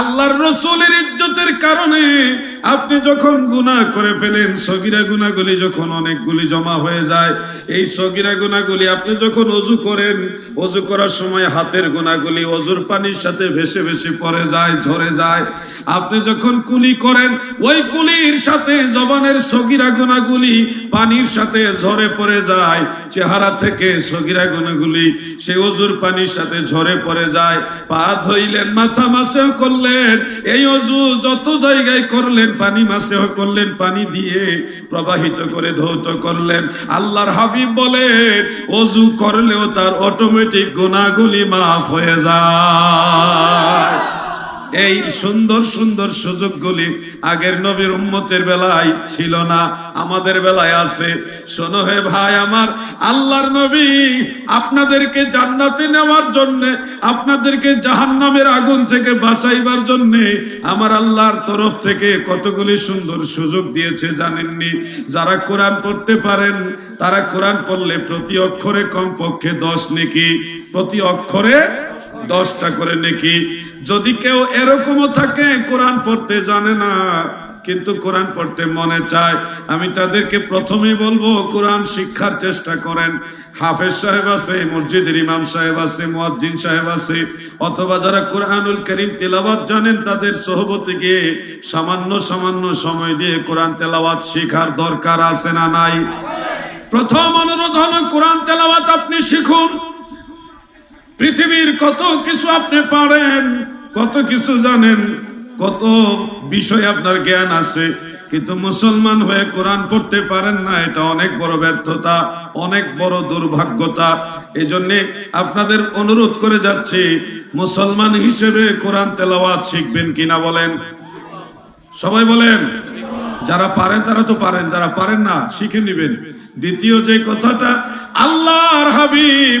আল্লাহর রসুলের ইজ্জতের কারণে আপনি যখন গুনাহ করে ফেলেন, সগিরা গুনাহগুলি যখন অনেকগুলি জমা হয়ে যায়, এই সগিরা গুনাহগুলি আপনি যখন অজু করেন, অজু করার সময় হাতের গুনাহগুলি অজুর পানির সাথে ভেসে ভেসে পড়ে যায়, ঝরে যায়। আপনি যখন কুলি করেন, ওই কুলির সাথে জবানের সগিরা গুনাহগুলি পানির সাথে ঝরে পড়ে যায়, চেহারা থেকে সগিরা গুনাহগুলি সেই অজুর পানির সাথে ঝরে পড়ে যায়। পা ধইলেন, মাথা মাসেও করলেন, এই অজু যত জায়গায় করলেন, পানি মাসেও করলেন, পানি দিয়ে প্রবাহিত করে ধৌত করলেন। আল্লাহর হাবিব বলেন, অজু করলেও তার অটোমেটিক গোনাগুলি মাফ হয়ে যায়। এই সুন্দর সুন্দর সুযোগগুলি আগের নবীর উম্মতের বেলায় ছিল না, আমাদের বেলায় আছে। শোনো হে ভাই আমার, আল্লাহর নবী আপনাদেরকে জান্নাতে নেওয়ার জন্য, আপনাদেরকে জাহান্নামের আগুন থেকে বাঁচাইবার জন্য আমার আল্লাহর তরফ থেকে কতগুলি সুন্দর সুযোগ দিয়েছে জানেননি? যারা কোরআন পড়তে পারেন, তারা কোরআন পড়লে প্রতি অক্ষরে কমপক্ষে দশ নেকি। প্রতি অক্ষরে দশটা করে নেকি। যদি কেউ এরকমও থাকে, কোরআন পড়তে জানে না, কিন্তু কোরআন পড়তে মনে চায়, আমি তাদেরকে প্রথমেই বলব, কোরআন শিক্ষার চেষ্টা করেন। হাফেজ সাহেব আছে, মসজিদের ইমাম সাহেব আছে, মুয়াজ্জিন সাহেব আছে, অথবা যারা কোরআনুল করিম তেলাওয়াত জানেন, তাদের সহবতে গিয়ে সামান্য সামান্য সময় দিয়ে কোরআন তেলাওয়াত শেখার দরকার আছে না নাই? প্রথম অনুরোধ হলো, কোরআন তেলাওয়াত আপনি শিখুন। পৃথিবীর কত কিছু আপনি পারেন, কত কিছু জানেন, কত বিষয় আপনার জ্ঞান আছে, কিন্তু মুসলমান হয়ে কোরআন পড়তে পারেন না, এটা অনেক বড় ব্যর্থতা, অনেক বড় দুর্ভাগ্যতা। এই জন্যে আপনাদের অনুরোধ করে যাচ্ছি, মুসলমান হিসেবে কোরআন তেলাওয়াত শিখবেন কিনা বলেন। সবাই বলেন, যারা পারেন তারা তো পারেন, যারা পারেন না, শিখে নেবেন। দ্বিতীয় যে কথাটা, আল্লাহর হাবিব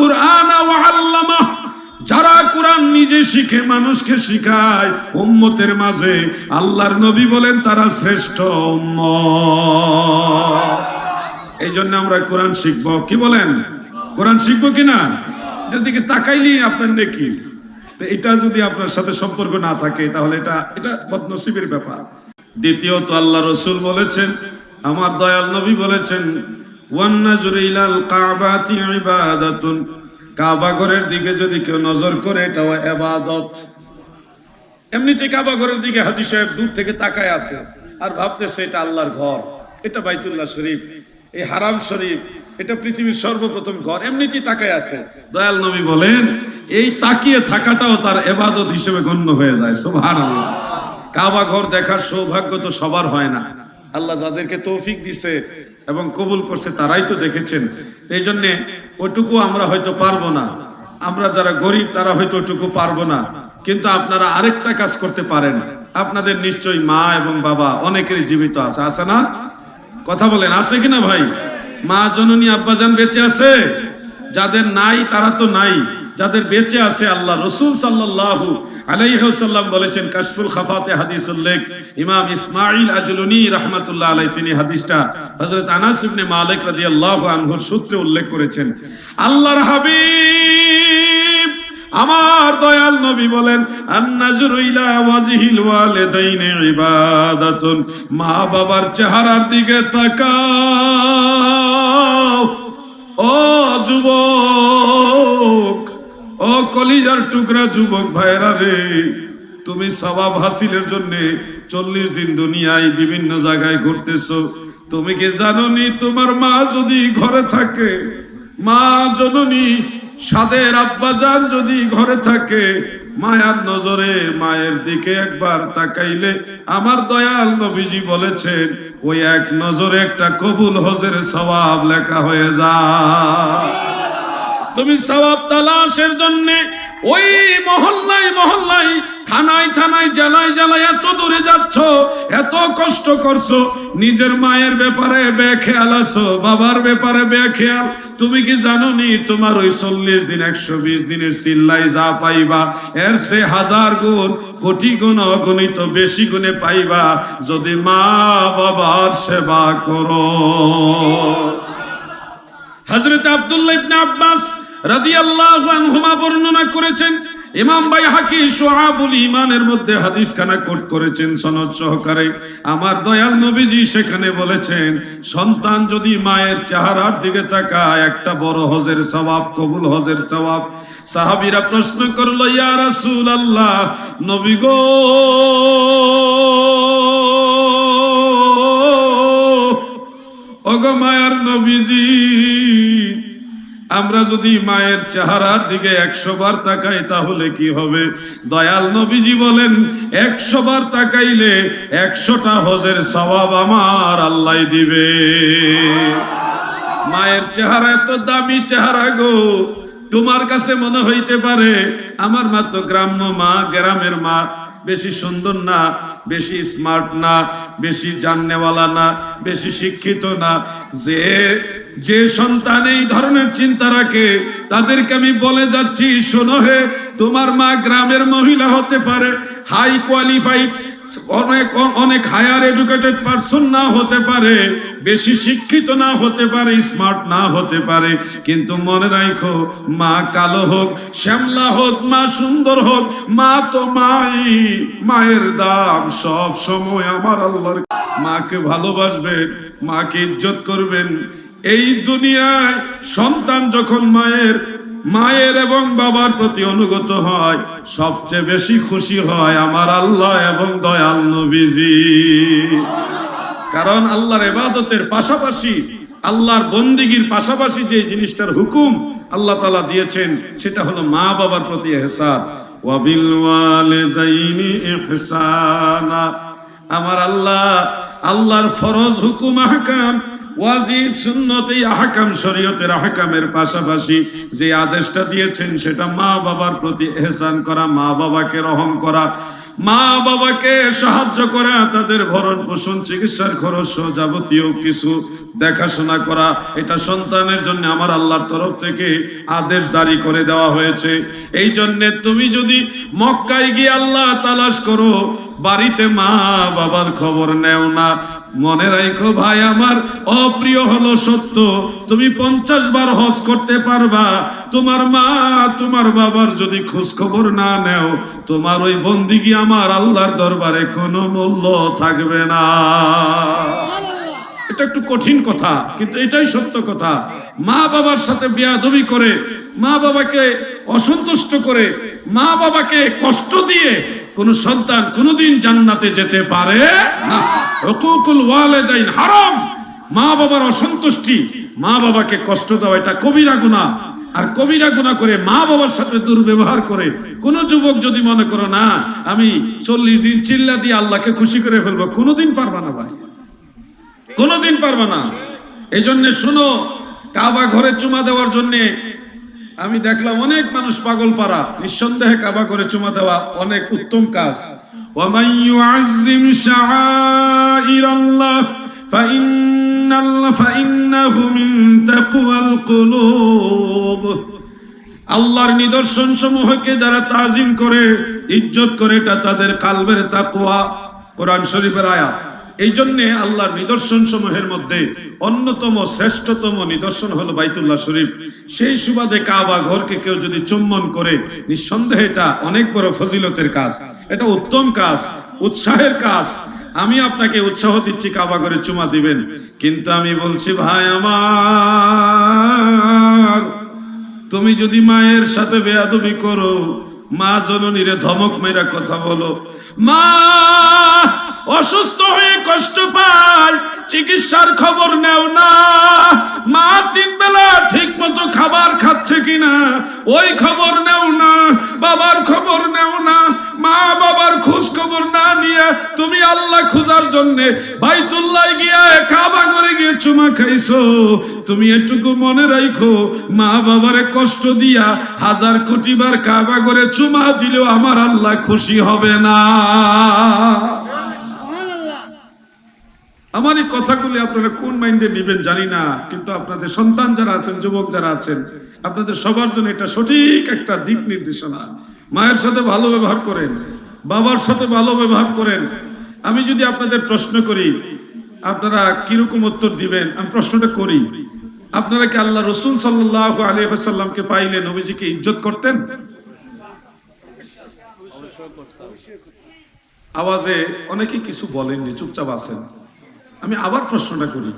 কুরআনা ওয়া আল্লামাহ যারা কোরআন নিজে শিখে, মানুষকে শিখায়, উম্মতের মাঝে আল্লাহর নবী বলেন, তারা শ্রেষ্ঠ উম্মত। এই জন্য আমরা কোরআন শিখব। কি বলেন? কোরআন শিখব কিনা এটার দিকে তাকাইলি আপনার নেকি। এটা যদি আপনার সাথে সম্পর্ক না থাকে, তাহলে এটা এটা বদনসিবের ব্যাপার। দ্বিতীয়ত, আল্লাহ রসুল বলেছেন, আমার দয়াল নবী বলেছেন ওয়ান্নাজুর দিকে যদি কেউ নজর করে এটাও ইবাদত এমনিতে কাবা ঘরের দিকে হাজি সাহেব দূর থেকে তাকায় আছে আর ভাবতেছে এটা আল্লাহর ঘর, এটা বাইতুল্লাহ শরীফ, এই হারাম শরীফ, এটা পৃথিবীর সর্বপ্রথম ঘর, এমনিতেই তাকায় আছে। দয়াল নবী বলেন, এই তাকিয়ে থাকাটাও তার এবাদত হিসেবে গণ্য হয়ে যায়, সুবহানাল্লাহ। কাবা ঘর দেখার সৌভাগ্য তো সবার হয় না। আল্লাহ যাদেরকে তৌফিক দিছে এবং কবুল করছে, তারাই তো দেখেছেন। এই জন্য ওইটুকু আমরা হয়তো পারব না। আমরা যারা গরিব, তারা হয়তো ওটুকু পারব না। কিন্তু আপনারা আরেকটা কাজ করতে পারেন। আপনাদের নিশ্চয়ই মা এবং বাবা অনেকেরই জীবিত আছে। আছে না? কথা বলেন, আছে কিনা ভাই? মা জননী আব্বাজান বেঁচে আছে? যাদের নাই, তারা তো নাই। যাদের বেঁচে আছে, আল্লাহ রসুল সাল্লাল্লাহু আলাইহাল্লাম বলেছেন, কাশফুল খাফাতে হাদিস উল্লেখ। ইমাম ইসমাইল আজলুনি আলাই তিনি হাদিসটা রাদিয়াল্লাহু আনহুর সূত্রে উল্লেখ করেছেন। আল্লাহর হাবিব, আমার দয়াল নবী বলেন মা বাবার চেহারার দিকে তাকাও। ও যুবক ও কলিজার টুকরা যুবক ভাইরা রে, তুমি সবাব হাসিলের জন্য চল্লিশ দিন দুনিয়ায় বিভিন্ন জায়গায় ঘুরতেছো। তুমি কি জানো নি তোমার মা যদি ঘরে থাকে? মা জননী সাদের আব্বা যান যদি ঘরে থাকে, মায়ার নজরে মায়ের দিকে একবার তাকাইলে আমার দয়াল নবীজি বলেছেন, ওই এক নজরে একটা কবুল হজের সবাব লেখা হয়ে যায়। তুমি সবাব তালাশের জন্য ওই মহল্লায় মহল্লায় থানায় থানায় জেলায় জেলায় এত দূরে যাচ্ছ, এত কষ্ট করছ, নিজের মায়ের ব্যাপারে বেখেয়াল আছো, বাবার ব্যাপারে বেখেয়াল। তুমি কি জানো নি তোমার ওই চল্লিশ দিন, একশো বিশ দিনের চিল্লাই যা পাইবা, এর সে হাজার গুণ, কোটি গুণ অগণিত বেশি গুণে পাইবা, যদি মা বাবার সেবা করো। হযরত আব্দুল্লাহ ইবনে আব্বাস রাদিয়াল্লাহু আনহুমা বর্ণনা করেছেন, ইমাম বাইহাকি সোহাবুল ইমানের মধ্যে হাদিস খানা কোট করেছেন সনদ সহকারে। আমার দয়াল নবীজি সেখানে বলেছেন, সন্তান যদি মায়ের চেহারার দিকে তাকায়, একটা বড় হজের সওয়াব, কবুল হজের সওয়াব। সাহাবিরা প্রশ্ন করল, ইয়া রাসূলুল্লাহ, নবী গো ওগো নবীজি, আমরা যদি মায়ের চেহারার দিকে একশো বার তাকাই, তাহলে কি হবে? দয়াল নবীজি বলেন, একশো বার তাকাইলে একশোটা হজের সওয়াব আমার আল্লাহ দিবে। মায়ের চেহারা এত দামি চেহারা গো, তোমার কাছে মনে হইতে পারে, আমার মা তো গ্রাম্য মা, গ্রামের মা বেশি সুন্দর না, বেশি স্মার্ট না, বেশি জাননেওয়ালা না, বেশি শিক্ষিত না। যে যে সন্তান এই ধরনের চিন্তা রাখে, তাদেরকে আমি বলে যাচ্ছি, শোনো হে, তোমার মা গ্রামের মহিলা হতে পারে হাই কোয়ালিফাইড অনেক অনেক হায়ার এডুকেটেড পারসন না হতে পারে, বেশি শিক্ষিত না হতে পারে স্মার্ট না হতে পারে, কিন্তু মনে রাখো মা কালো হোক, শ্যামলা হোক, মা সুন্দর হোক, মা তো মাই, মায়ের দাম সব সময় আমার আল্লাহর মাকে ভালোবাসবেন, মাকে ইজ্জত করবেন। এই দুনিয়ায় সন্তান যখন মায়ের মায়ের এবং বাবার প্রতি অনুগত হয়, সবচেয়ে বেশি খুশি হয় আমার আল্লাহ এবং দয়াল নবীজি। কারণ আল্লাহর এবাদতের পাশাপাশি, আল্লাহর বন্দিগির পাশাপাশি যে জিনিসটার হুকুম আল্লাহ তালা দিয়েছেন, সেটা হলো মা বাবার প্রতি এহসান। আমার আল্লাহ, আল্লাহর ফরজ হুকুম, আহকাম ওয়াজিব সুন্নত আহকাম, শরীয়তের আহকামের পাশাপাশি যে আদেশটা দিয়েছেন সেটা মা বাবার প্রতি করা, মা বাবাকে রহম করা, মা বাবাকে সাহায্য করা, তাদের ভরণ পোষণ, চিকিৎসার খরচ যাবতীয় কিছু দেখাশোনা করা, এটা সন্তানের জন্য আমার আল্লাহর তরফ থেকে আদেশ জারি করে দেওয়া হয়েছে। এই জন্য তুমি যদি মক্কায় গিয়ে আল্লাহ তালাশ করো, বাড়িতে মা বাবার খবর নেও না। মনে রাখো ভাই আমার, অপ্রিয় হলো সত্য। তুমি পঞ্চাশ বার হজ করতে পারবা। তোমার মা, তোমার বাবার যদি খোঁজ খবর না নেও, তোমার ওই বন্দিগি আমার আল্লাহর দরবারে কোনো মূল্য থাকবে না। এটা একটু কঠিন কথা, কিন্তু এটাই সত্য কথা। মা বাবার সাথে বেয়াদবি করে, মা বাবাকে অসন্তুষ্ট করে, মা বাবাকে কষ্ট দিয়ে কোন সন্তান কোনোদিন জান্নাতে যেতে পারে না। হারাম। মা বাবার অসন্তুষ্টি। মা বাবাকে কষ্ট দেওয়া, এটা কবিরা গুনাহ। আর কবিরা গুণা করে মা বাবার সাথে দুর্ব্যবহার করে কোন যুবক যদি মনে করো, না, আমি চল্লিশ দিন চিল্লা দিয়ে আল্লাহকে খুশি করে ফেলব, কোনোদিন পারবা না ভাই। কোনোদিন পারবা না। এই জন্য শোনো, কাবা ঘরে চুমা দেওয়ার জন্য আমি দেখলাম অনেক মানুষ পাগল পারা নিঃসন্দেহে কাবা করে চুমা দেওয়া অনেক উত্তম কাজ। আল্লাহর নিদর্শন সমূহকে যারা তাজিম করে, ইজ্জত করে, এটা তাদের কালবের তাকুয়া কোরআন শরীফের আয়া এই জন্যে আল্লাহর নিদর্শন সমূহের মধ্যে অন্যতম শ্রেষ্ঠতম নিদর্শন হলো বাইতুল্লাহ শরীফ। সেই সুবাদে কাবা ঘরকে কেউ যদি চুম্বন করে, নিঃসন্দেহে এটা অনেক বড় ফজিলতের কাজ। এটা উত্তম কাজ, উৎসাহের কাজ। আমি আপনাকে উৎসাহ দিচ্ছি, কাবা ঘরে চুমা দিবেন। কিন্তু আমি বলছি, ভাই আমার, তুমি যদি মায়ের সাথে বেয়াদবি করো, মা জননীরে ধমক মেরা কথা বলো। মা অসুস্থ হয়ে কষ্ট পায়, চিকিৎসার খবর নেও না। মা তিন বেলা ঠিক মতো খাবার খাচ্ছে কিনা, ওই খবর নেও না, বাবার খবর নেও না। মা বাবার খোঁজ খবর না নিয়ে তুমি আল্লাহ খোঁজার জন্য বাইতুল্লাহ গিয়া কাবা করে গিয়ে চুমা খাইছো। তুমি এটুকু মনে রাখো মা বাবারে কষ্ট দিয়া হাজার কোটিবার কাবা করে চুমা দিলেও আমার আল্লাহ খুশি হবে না। আমার এই কথাগুলি আপনারা কোন মাইন্ডে নেবেন জানি না, কিন্তু আপনাদের সন্তান যারা আছেন, যুবক যারা আছেন, আপনাদের সবার জন্য এটা সঠিক একটা দিক নির্দেশনা। মায়ের সাথে ভালো ব্যবহার করেন, বাবার সাথে ভালো ব্যবহার করেন। আমি যদি আপনাদের প্রশ্ন করি, আপনারা কীরকম উত্তর দিবেন? আমি প্রশ্নটা করি, আপনারা কি আল্লাহ রসুল সাল্লাহ আলী সাল্লামকে পাইলে নবীজিকে ইজ্জত করতেন? আওয়াজে অনেকে কিছু বলেননি, চুপচাপ আছেন। আমি আবার প্রশ্নটা করি।